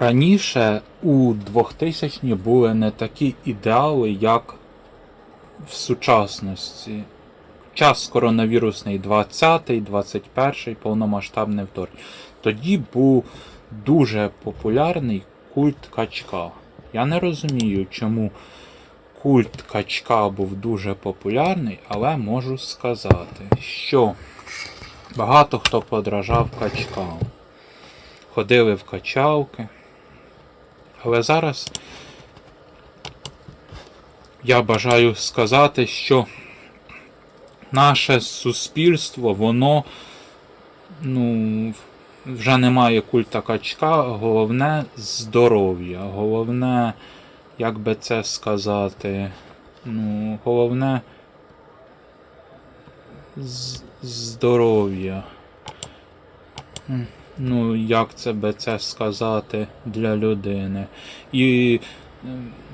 Раніше у 2000-ні були не такі ідеали, як в сучасності. Час коронавірусний 20-й, 21-й, повномасштабне вторгнення. Тоді був дуже популярний культ качка. Я не розумію, чому культ качка був дуже популярний, але можу сказати, що багато хто подражав качкам. Ходили в качалки. Але зараз я бажаю сказати, що наше суспільство, воно ну, вже немає культа качка, головне здоров'я, головне, як би це сказати, ну, головне здоров'я. Ну, як це би це сказати для людини. І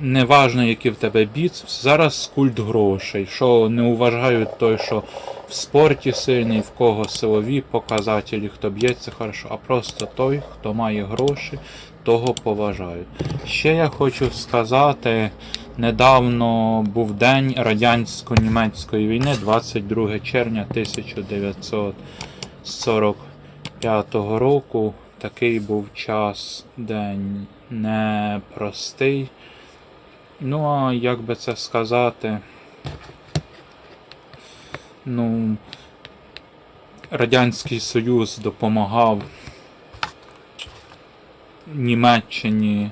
не важно, які в тебе біцепс, зараз культ грошей. Що не уважають той, що в спорті сильний, в кого силові показателі, хто б'ється хорошо, а просто той, хто має гроші, того поважають. Ще я хочу сказати, недавно був день радянсько-німецької війни, 22 червня 1945 року. Такий був час, день непростий. Ну, а як би це сказати? Ну, Радянський Союз допомагав Німеччині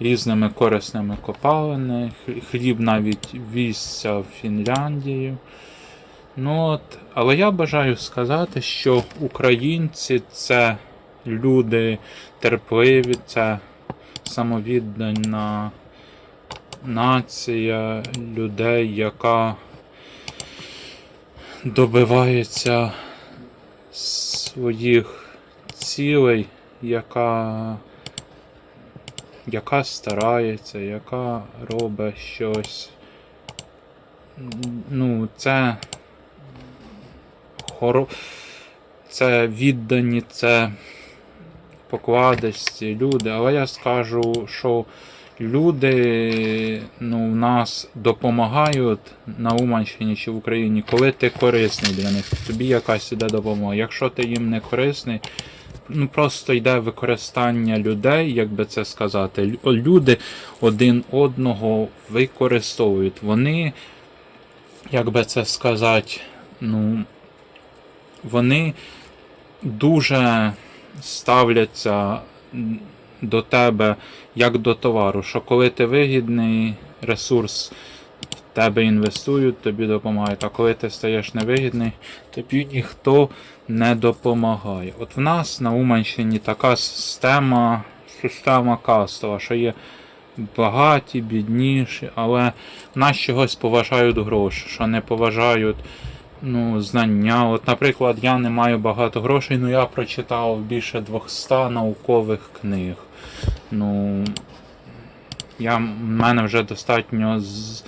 різними корисними копалинами. Хліб навіть візся в Фінляндію. Ну от, але я бажаю сказати, що українці це люди терпливі, це самовіддана нація людей, яка добивається своїх цілей, яка, яка старається, яка робить щось. Ну, це хоро... це віддані, це покладисті люди. Але я скажу, що люди ну, в нас допомагають на Уманщині чи в Україні, коли ти корисний для них. Тобі якась іде допомога. Якщо ти їм не корисний, ну просто йде використання людей, як би це сказати. Люди один одного використовують. Вони, як би це сказати, ну, вони дуже ставляться до тебе як до товару, що коли ти вигідний ресурс в тебе інвестують, тобі допомагають, а коли ти стаєш невигідний, тобі ніхто не допомагає. От в нас на Уманщині така система, система кастова, що є багаті, бідніші, але нас чогось поважають гроші, що не поважають ну, знання. От, наприклад, я не маю багато грошей, але я прочитав більше 200 наукових книг. Ну, я, в мене вже достатньо з,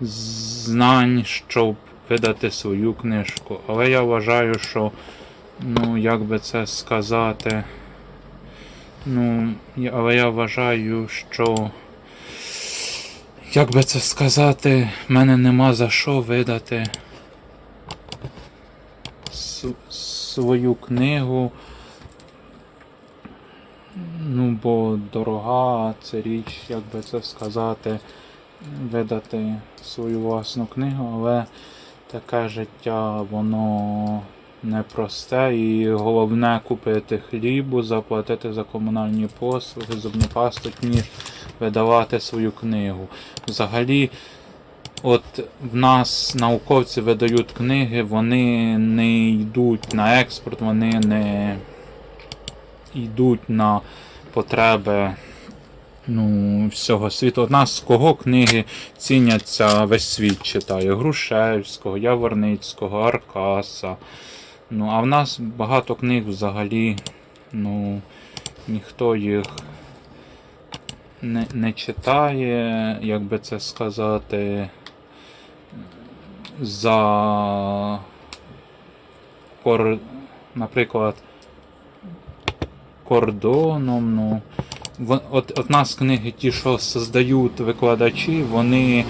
знань, щоб видати свою книжку. Але я вважаю, що, ну, як би це сказати. Ну, але я вважаю, що. Як би це сказати, мене нема за що видати свою книгу. Ну, бо дорога це річ, як би це сказати, видати свою власну книгу, але таке життя, воно непросте і головне купити хлібу, заплатити за комунальні послуги, зубну пасту, ніж видавати свою книгу. Взагалі, От в нас науковці видають книги, вони не йдуть на експорт, вони не йдуть на потреби ну, всього світу. От нас кого книги ціняться, весь світ читає. Грушевського, Яворницького, Аркаса. Ну, а в нас багато книг взагалі, ну, ніхто їх не, не читає, як би це сказати за кор... наприклад, кордоном, ну, от, от нас книги, ті, що создають викладачі, вони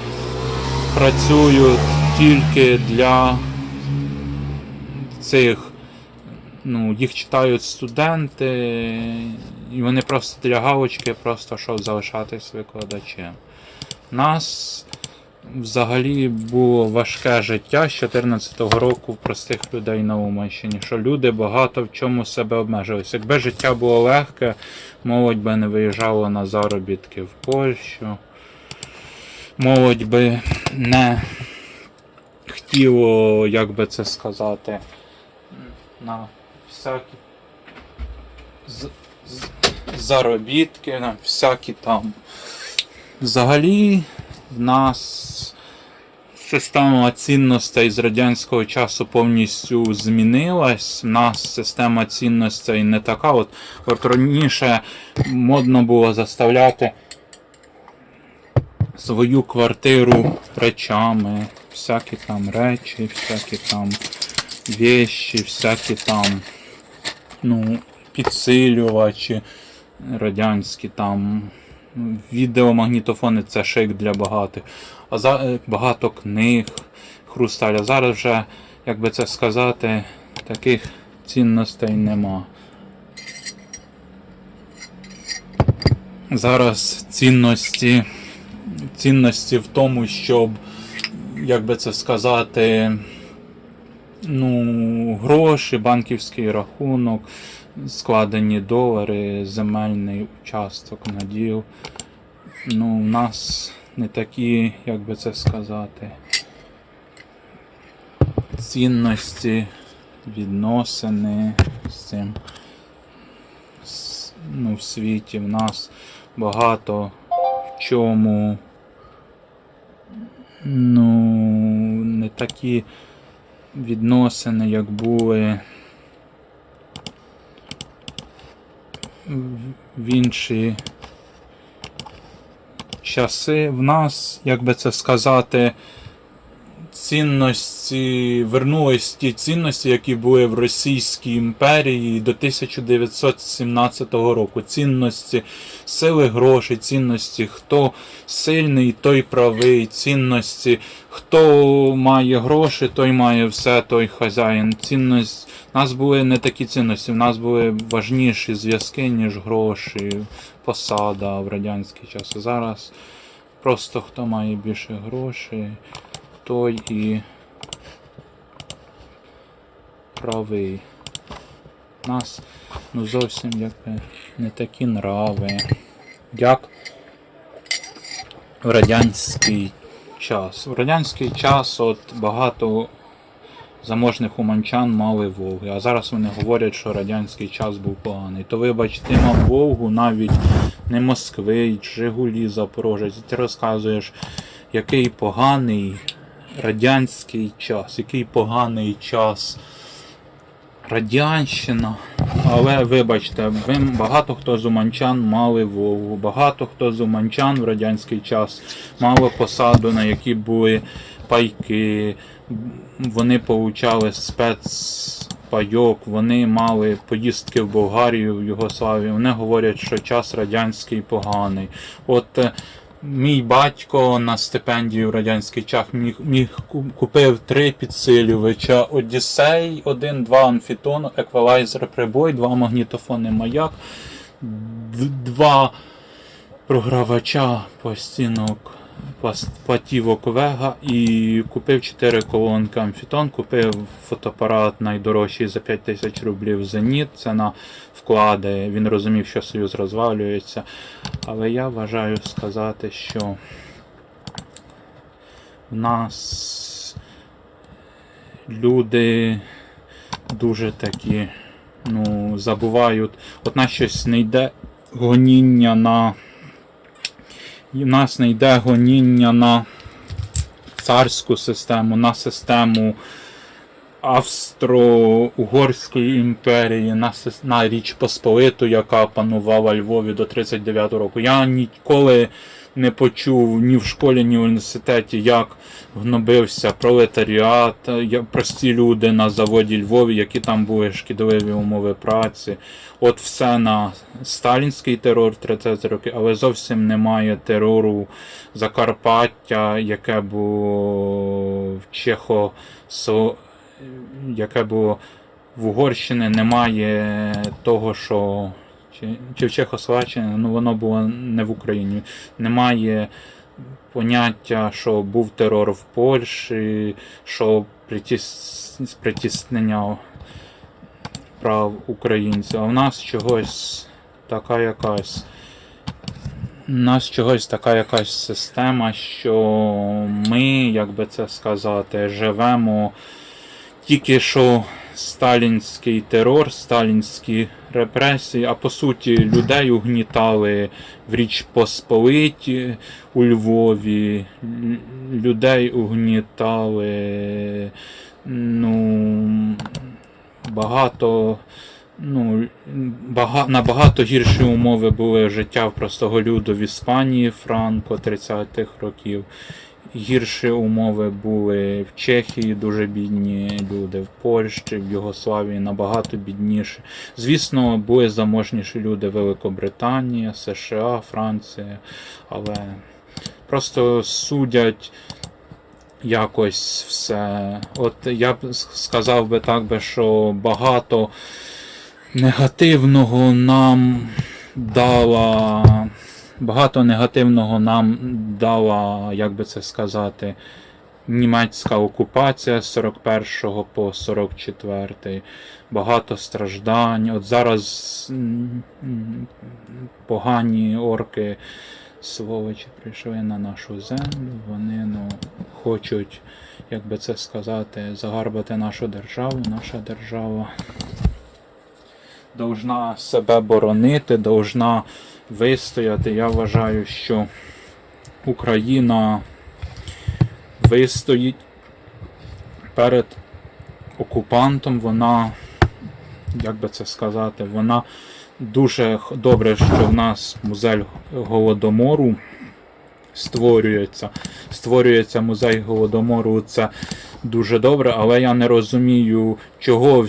працюють тільки для цих. Ну, їх читають студенти, і вони просто для галочки, просто щоб залишатись викладачем. Нас взагалі було важке життя з 2014 року в простих людей на Уманщині, що люди багато в чому себе обмежилися. Якби життя було легке, молодь би не виїжджала на заробітки в Польщу. Молодь би не хотіло, як би це сказати, на всякі з- з- заробітки, на всякі там. Взагалі в нас система цінностей з радянського часу повністю змінилась. У нас система цінностей не така. От, от раніше модно було заставляти свою квартиру речами, всякі там речі, всякі там вещі, всякі там ну, підсилювачі радянські там. Відеомагнітофони це шик для багатих. А за е, багато книг, хрусталя. Зараз вже, як би це сказати, таких цінностей нема. Зараз цінності, цінності в тому, щоб, як би це сказати, ну, гроші, банківський рахунок, складені долари, земельний участок, наділ. Ну, у нас не такі, як би це сказати, цінності, відносини з цим. Ну, в світі в нас багато в чому. Ну, не такі відносини, як були в- інші часи. В нас, як би це сказати, цінності, вернулись ті цінності, які були в Російській імперії до 1917 року. Цінності сили грошей, цінності, хто сильний, той правий, цінності, хто має гроші, той має все, той хазяїн. Цінність. У нас були не такі цінності, в нас були важніші зв'язки, ніж гроші, посада в радянський час. А Зараз просто хто має більше грошей, той і правий. Нас ну зовсім якби не такі нрави, як в радянський час. В радянський час от багато заможних уманчан мали Волги, а зараз вони говорять, що радянський час був поганий. То вибач, ти мав Волгу навіть не Москвич, Жигулі, Запорожець. Ти розказуєш, який поганий радянський час, який поганий час. Радянщина. Але вибачте, ви багато хто з уманчан мали Волгу, багато хто з уманчан в радянський час мало посаду, на які були пайки, вони получали спецпайок, вони мали поїздки в Болгарію, в Югославію. Вони говорять, що час радянський поганий. От Мій батько на стипендію в радянський час міг, міг купив три підсилювача: Одіссей, один, два амфітону, еквалайзер прибой, два магнітофони маяк, два програвача постінок платівок Вега і купив 4 колонки амфітон, купив фотоапарат найдорожчий за 5 тисяч рублів Зеніт. Це на вклади. Він розумів, що Союз розвалюється. Але я вважаю сказати, що в нас люди дуже такі, ну, забувають. От нас щось не йде гоніння на. І в нас не йде гоніння на царську систему, на систему Австро-Угорської імперії на, на Річ Посполиту, яка панувала Львові до 39 року. Я ніколи не почув ні в школі, ні в університеті, як гнобився пролетаріат, прості люди на заводі Львові, які там були шкідливі умови праці. От все на сталінський терор 30 років, але зовсім немає терору Закарпаття, яке було в Чехо, яке було в Угорщині, немає того, що чи, чи в Чехословаччині, ну воно було не в Україні. Немає поняття, що був терор в Польщі, що притіс... притіснення прав українців. А в нас чогось така якась. У нас чогось така якась система, що ми, як би це сказати, живемо тільки що сталінський терор, сталінські репресії, а по суті людей угнітали в Річ Посполиті у Львові, людей угнітали ну, багато. Ну, бага, набагато гірші умови були життя в простого люду в Іспанії Франко 30-х років. Гірші умови були в Чехії, дуже бідні люди, в Польщі, в Югославії набагато бідніші. Звісно, були заможніші люди Великобританія, США, Франція, але просто судять якось все. От я б сказав би так би, що багато негативного нам дала. Багато негативного нам дала, як би це сказати, німецька окупація з 41 по 44. Багато страждань. От зараз погані орки сволочі прийшли на нашу землю. Вони ну, хочуть, як би це сказати, загарбати нашу державу. Наша держава должна себе боронити, должна вистояти. Я вважаю, що Україна вистоїть перед окупантом. Вона, як би це сказати, вона дуже добре, що в нас музей голодомору створюється. Створюється музей голодомору. Це дуже добре, але я не розумію, чого,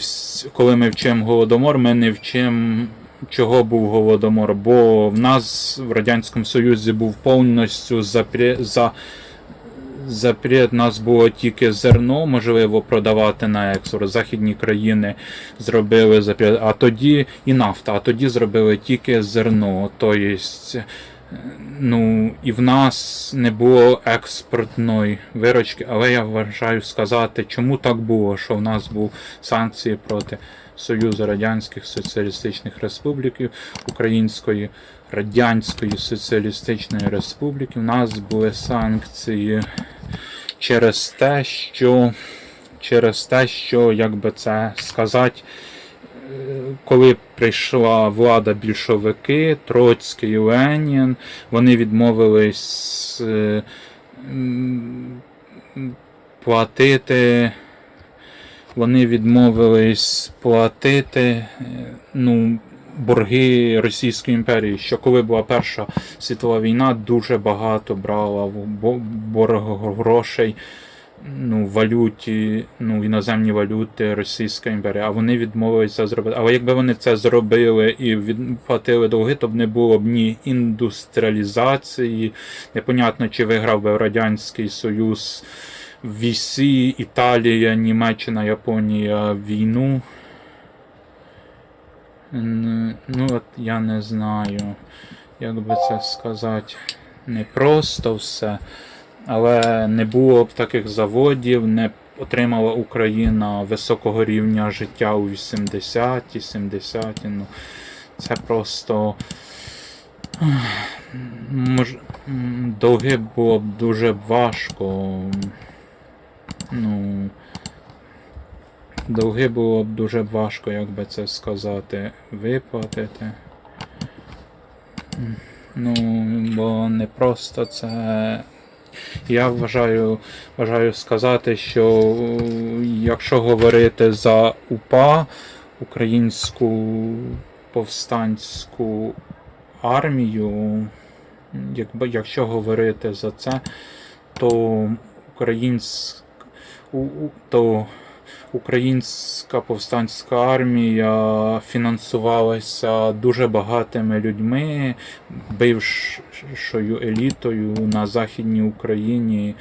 коли ми вчимо голодомор, ми не вчимо. Чого був голодомор? Бо в нас в Радянському Союзі був повністю запрє... за... запрет, нас було тільки зерно, можливо, продавати на експорт. Західні країни зробили запрет, а тоді і нафта, а тоді зробили тільки зерно. Тобто, ну, і в нас не було експортної виручки, але я вважаю сказати, чому так було, що в нас були санкції проти Союзу Радянських Соціалістичних Республік, Української Радянської Соціалістичної Республіки. У нас були санкції через те, що через те, що, як би це сказати, коли прийшла влада більшовики, Троцький Ленін, вони відмовились е, платити. Вони відмовились платити е, ну, борги Російської імперії, що коли була Перша світова війна, дуже багато брала борг грошей ну, валюті, ну, іноземні валюти Російська імперія, а вони відмовилися зробити. Але якби вони це зробили і відплатили долги, то б не було б ні індустріалізації. Непонятно, чи виграв би Радянський Союз в війсі, Італія, Німеччина, Японія війну. Ну, от я не знаю, як би це сказати. Не просто все. Але не було б таких заводів, не отримала Україна високого рівня життя у 80-ті, 70-ті. Ну, це просто. Мож... м, Довги було б дуже важко. Ну. Довги було б дуже важко, як би це сказати, виплатити. Ну, бо не просто це Я вважаю, вважаю сказати, що якщо говорити за УПА, українську повстанську армію, якби, якщо говорити за це, то українськ, то українська повстанська армія фінансувалася дуже багатими людьми, бившою елітою на Західній Україні.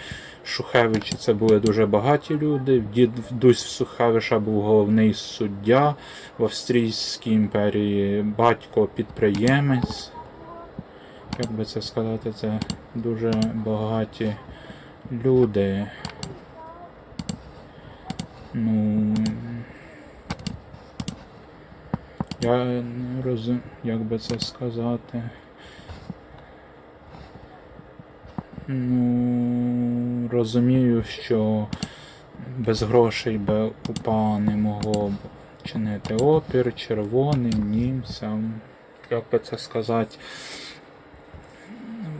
Шухевичі це були дуже багаті люди. Дід Дусь Сухевича був головний суддя в Австрійській імперії, батько підприємець. Як би це сказати, це дуже багаті люди. Ну. Я не розумію, як би це сказати. Ну, розумію, що без грошей би УПА не могло б чинити опір червоним, німцям. Як би це сказати?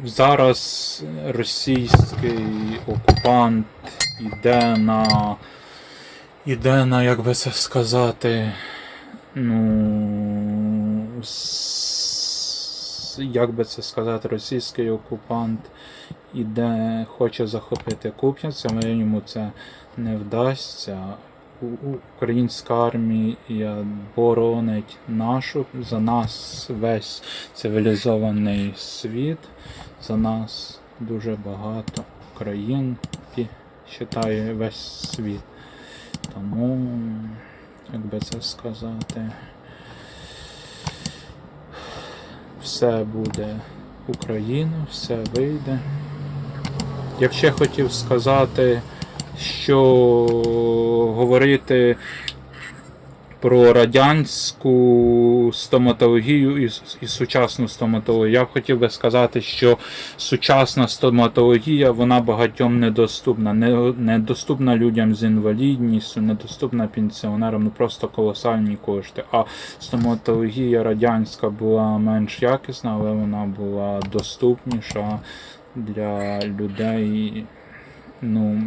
Зараз російський окупант іде на. Іде на, як би це сказати, ну. Як би це сказати, російський окупант іде, хоче захопити Куп'янськ, але йому це не вдасться. Українська армія боронить нашу, за нас весь цивілізований світ, за нас дуже багато країн і вважає весь світ. Тому, як би це сказати, все буде Україна, все вийде. Я ще хотів сказати, що говорити про радянську стоматологію і, і сучасну стоматологію. Я б хотів би сказати, що сучасна стоматологія вона багатьом недоступна. Не, недоступна людям з інвалідністю, недоступна пенсіонерам, ну просто колосальні кошти. А стоматологія радянська була менш якісна, але вона була доступніша для людей, ну,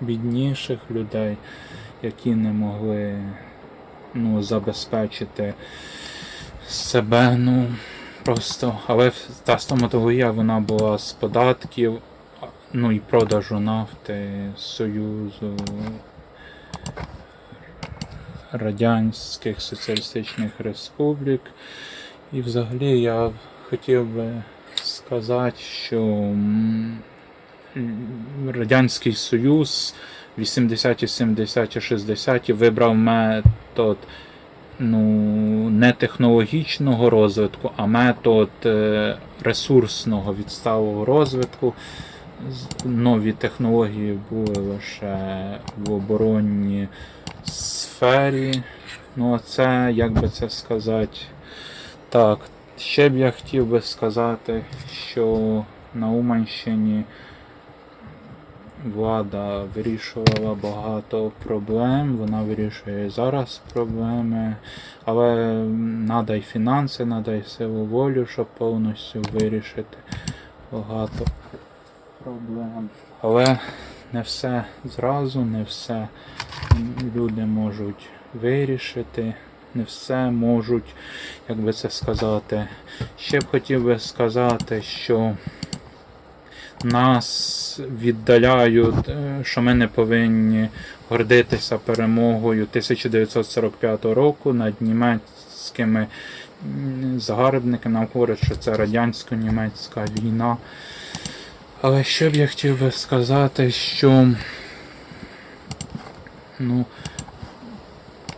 бідніших людей, які не могли ну, забезпечити себе. Ну, просто, але та стоматологія вона була з податків, ну і продажу нафти Союзу Радянських Соціалістичних Республік. І взагалі я хотів би сказати, що Радянський Союз 80-ті, 70-ті, 60-ті вибрав метод ну, не технологічного розвитку, а метод е, ресурсного відсталого розвитку. Нові технології були лише в оборонній сфері. Ну, а це, як би це сказати, так, ще б я хотів би сказати, що на Уманщині влада вирішувала багато проблем, вона вирішує зараз проблеми, але треба й фінанси, треба й силу волю, щоб повністю вирішити багато проблем. Але не все зразу, не все люди можуть вирішити, не все можуть, як би це сказати. Ще б хотів би сказати, що нас віддаляють, е, що ми не повинні гордитися перемогою 1945 року над німецькими загарбниками. Нам говорять, що це радянсько-німецька війна. Але що б я хотів би сказати, що ну,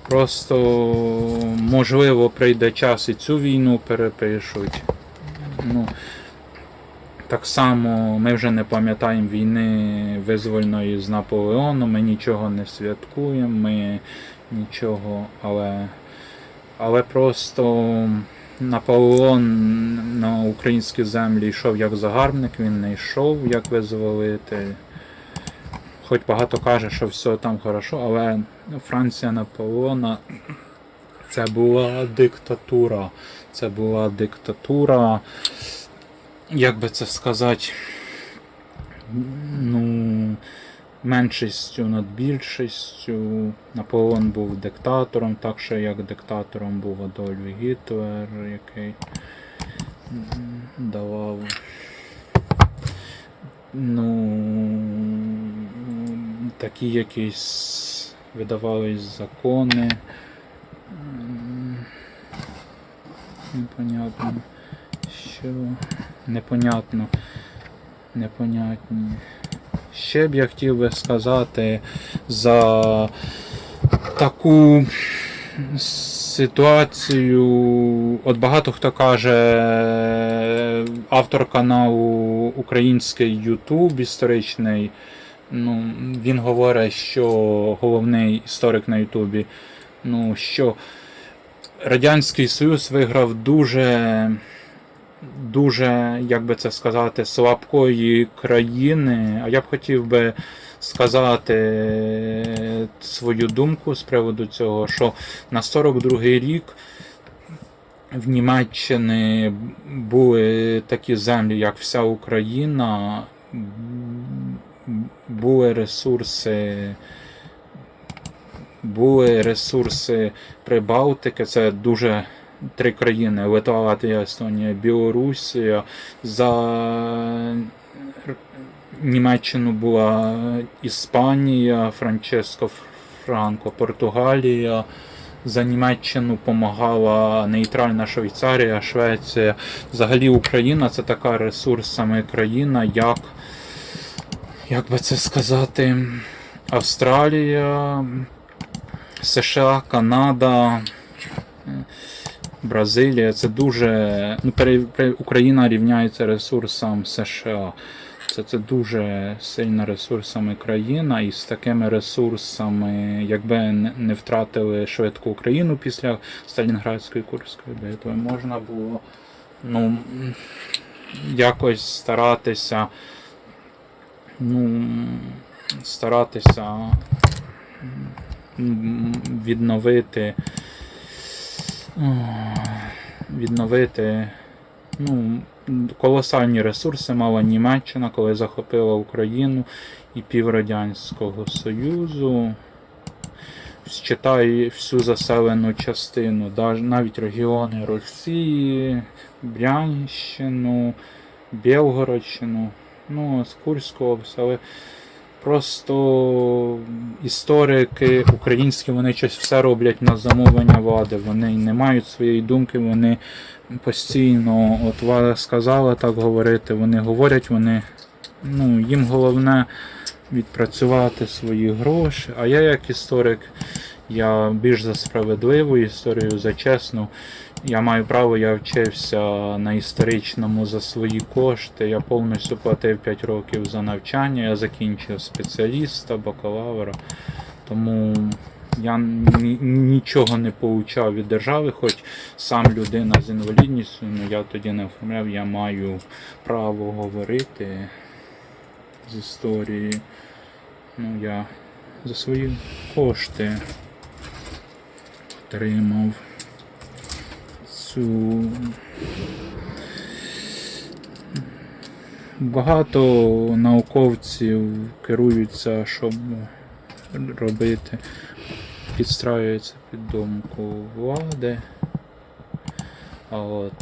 просто можливо прийде час і цю війну перепишуть. Ну, так само ми вже не пам'ятаємо війни визвольної з Наполеоном, ми нічого не святкуємо, ми нічого, але, але просто Наполеон на українські землі йшов як загарбник, він не йшов як визволитель. Хоч багато каже, що все там хорошо, але Франція Наполеона це була диктатура. Це була диктатура як би це сказати, ну, меншістю над більшістю. Наполеон був диктатором, так що як диктатором був Адольф Гітлер, який давав. Ну, такі якісь видавались закони. Непонятно. Що? Непонятно. Непонятні. Ще б я хотів би сказати за таку ситуацію. От багато хто каже, автор каналу Український Ютуб історичний. Ну, він говорить, що головний історик на Ютубі, ну, що Радянський Союз виграв дуже, дуже, як би це сказати, слабкої країни. А я б хотів би сказати свою думку з приводу цього, що на 42-й рік в Німеччині були такі землі, як вся Україна, були ресурси. Були ресурси Прибалтики, це дуже три країни: Литва, Латвія, Естонія, Білорусія. За Німеччину була Іспанія, Франческо Франко, Португалія. За Німеччину допомагала нейтральна Швейцарія, Швеція. Взагалі Україна це така ресурсами країна, як, як би це сказати, Австралія, США, Канада, Бразилія це дуже. Ну, Україна рівняється ресурсам США. Це, це дуже сильна ресурсами країна, і з такими ресурсами, якби не, втратили швидку Україну після Сталінградської Курської битви, можна було ну, якось старатися. Ну, старатися відновити відновити ну, колосальні ресурси мала Німеччина, коли захопила Україну і піврадянського Союзу. Считай всю заселену частину, навіть регіони Росії, Брянщину, Білгородщину, ну, з область, але Просто історики українські вони щось все роблять на замовлення влади. Вони не мають своєї думки, вони постійно, от влада сказала так говорити, вони говорять, вони, ну, їм головне відпрацювати свої гроші. А я як історик, я більш за справедливу історію, за чесну. Я маю право, я вчився на історичному за свої кошти. Я повністю платив 5 років за навчання, я закінчив спеціаліста, бакалавра. Тому я ні- нічого не получав від держави, хоч сам людина з інвалідністю, ну я тоді не оформляв, я маю право говорити з історії. Ну, я за свої кошти отримав цю. Багато науковців керуються, щоб робити, підстраюються під думку влади. А от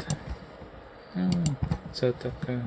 ну, це таке.